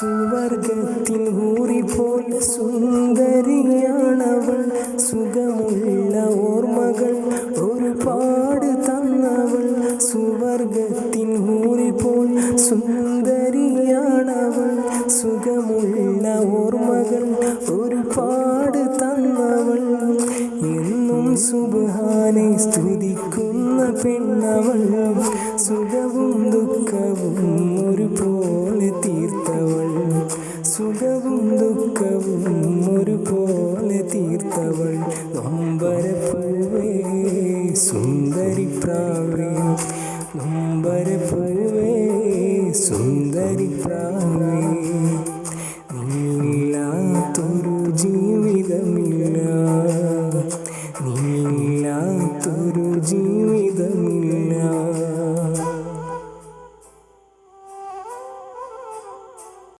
സുവർഗത്തിൻ ഹൂറി പോലെ സുന്ദരിയാണവൾ. സുഖമുള്ള ഓർമ്മകൾ ഒരുപാട് തന്നവൾ. സുവർഗത്തിൻ ഹൂറി പോൽ സുന്ദരിയാണവൾ. സുഖമുള്ള ഓർമ്മകൾ ഒരുപാട് തന്നവൾ. എന്നും സുബാനെ സ്തുതിക്കുന്ന പെണ്ണവൾ. സുഖവും ദുഃഖവും ദുഃഖവും ഒരുപോലെ തീർത്തവൾ. നൊമ്പരപ്പൂവേ സുന്ദരി പ്രാവേ നൊമ്പരപ്പൂവേ സുന്ദരി പ്രാവേ നീലാത്തൊരു ജീവിതമില്ല. നീ